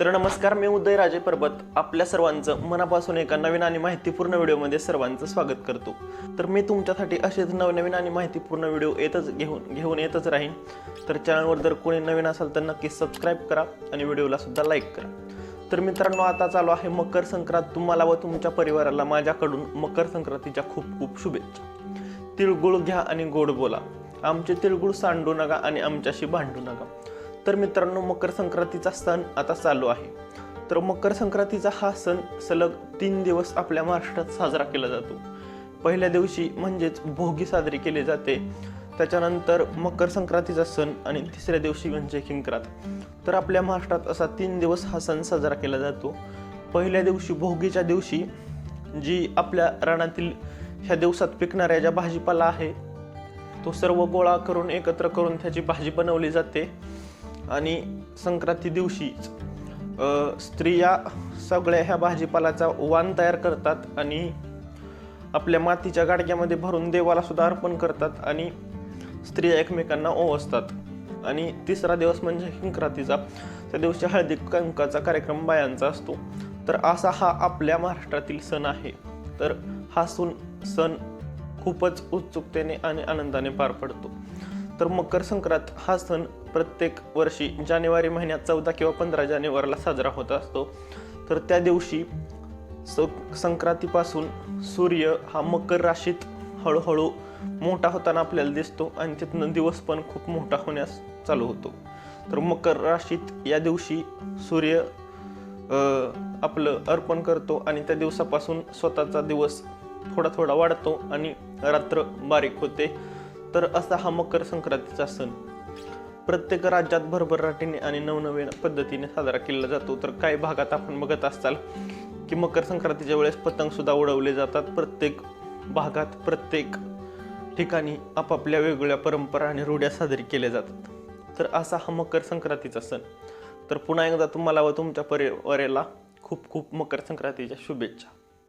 तर नमस्कार. मी उदयराजे परबत. आपल्या सर्वांचं मनापासून एका नवीन आणि माहितीपूर्ण व्हिडिओमध्ये सर्वांचं स्वागत करतो. तर मी तुमच्यासाठी असेच नवनवीन आणि माहितीपूर्ण व्हिडिओ येतच घेऊन घेऊन येतच राहीन. तर चॅनलवर जर कोणी नवीन असाल तर नक्की सबस्क्राईब करा आणि व्हिडिओला सुद्धा लाईक करा. तर मित्रांनो आता चालू आहे मकर संक्रांत. तुम्हाला व तुमच्या परिवाराला माझ्याकडून मकर संक्रांतीच्या खूप खूप शुभेच्छा. तिळगुळ घ्या आणि गोड बोला. आमचे तिळगुळ सांडू नका आणि आमच्याशी भांडू नका. तर मित्रांनो मकर संक्रांतीचा सण आता चालू आहे. तर मकर संक्रांतीचा हा सण सलग तीन दिवस आपल्या महाराष्ट्रात साजरा केला जातो. पहिल्या दिवशी म्हणजेच भोगी साजरी केली जाते. त्याच्यानंतर मकर संक्रांतीचा सण आणि तिसऱ्या दिवशी म्हणजे किंक्रात तर आपल्या महाराष्ट्रात असा तीन दिवस हा सण साजरा केला जातो. पहिल्या दिवशी भोगीच्या दिवशी जी आपल्या रानातील ह्या दिवसात पिकणाऱ्या ज्या भाजीपाला आहे तो सर्व गोळा करून एकत्र करून त्याची भाजी बनवली जाते. आणि संक्रांती दिवशीच स्त्रिया सगळ्या ह्या भाजीपालाचा वाण तयार करतात आणि आपल्या मातीच्या गाडग्यामध्ये भरून देवाला सुद्धा अर्पण करतात आणि स्त्रिया एकमेकांना ओवसतात आणि तिसरा दिवस म्हणजे संक्रांतीचा. त्या दिवशी हळदी कंकाचा कार्यक्रम बायांचा असतो. तर असा हा आपल्या महाराष्ट्रातील सण आहे. तर हा सण सण खूपच उत्सुकतेने आणि आनंदाने पार पडतो. तर मकर संक्रांत हा सण प्रत्येक वर्षी जानेवारी महिन्यात चौदा किंवा पंधरा जानेवारीला साजरा होत असतो. तर त्या दिवशी स- संक्रांतीपासून सूर्य हा मकर राशीत हळूहळू मोठा होताना आपल्याला दिसतो आणि तिथनं दिवस पण खूप मोठा होण्यास चालू होतो. तर मकर राशीत या दिवशी सूर्य आपलं अर्पण करतो आणि त्या दिवसापासून स्वतःचा दिवस थोडा थोडा वाढतो आणि रात्र बारीक होते. तर असा हा मकर संक्रांतीचा सण. प्रत्येक राज्यात भरभराटीने आणि नवनवीन पद्धतीने साजरा केला जातो. तर काही भागात आपण बघत असाल की मकर संक्रांतीच्या वेळेस पतंग सुद्धा उडवले जातात. प्रत्येक भागात प्रत्येक ठिकाणी आपापल्या वेगवेगळ्या परंपरा आणि रूढ्या साजरी केल्या जातात. तर असा हा मकर संक्रांतीचा सण. तर पुन्हा एकदा तुम्हाला व तुमच्या परिवाराला खूप खूप मकर संक्रांतीच्या शुभेच्छा.